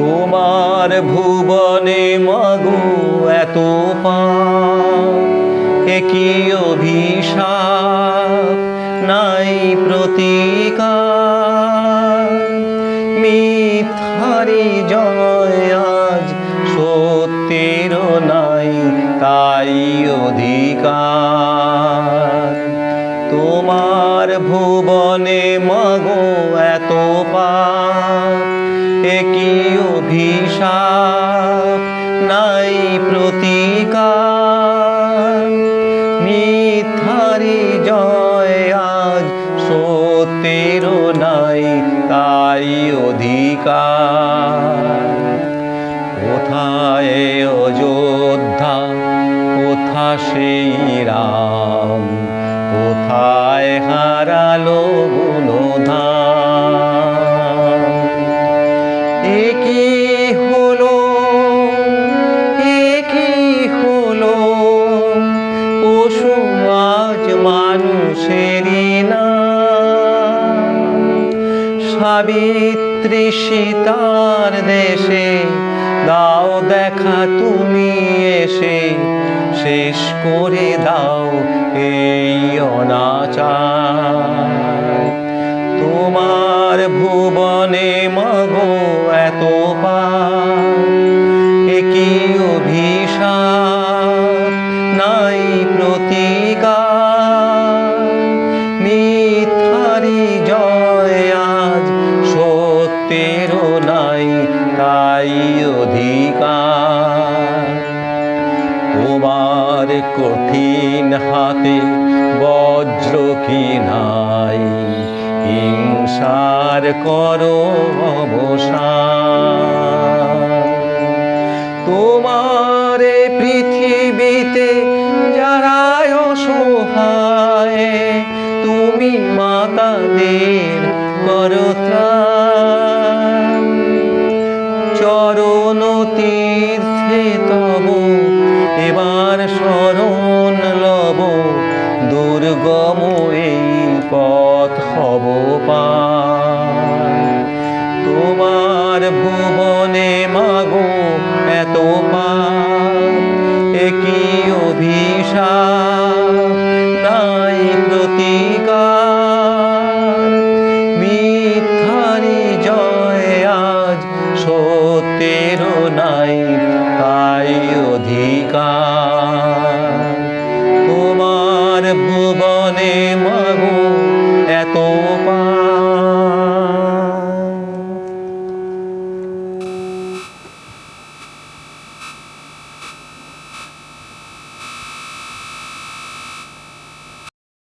তোমার ভুবনে মাগো এত একই অভিশাপ? নাই প্রতিকার। মিথ্যারি জয় আজ সত্যের নাই, তাই অধিকার। তোমার ভুবনে মাগো এত একই অভিশাপ? নাই প্রতিকার। মিথ্যারি জয় আজ সত্যের নাই, তাই অধিকার। কোথায় অযোধ্যা? কোথা সেই রাম? কোথায় হারালো মানুষেরই না। সাবিত্রী সীতার দেশে দাও দেখা তুমি এসে, শেষ করে দাও এই অনাচার। তোমার ভুবনে মাগো এত একই অভিশাপ, নাই প্রতিকার তাই অধিকার তোমার কঠিন হাতে বজ্র কি নাই হিংসার করো অবসান তোমার পৃথিবীতে যারা অসহায়, তুমি মাতাদের করো ত্রাণ। চরণ তীর্থে তব এবার শরণ লব দুর্গম এই পথ হব পা সত্যেরও নাই তাই অধিকার।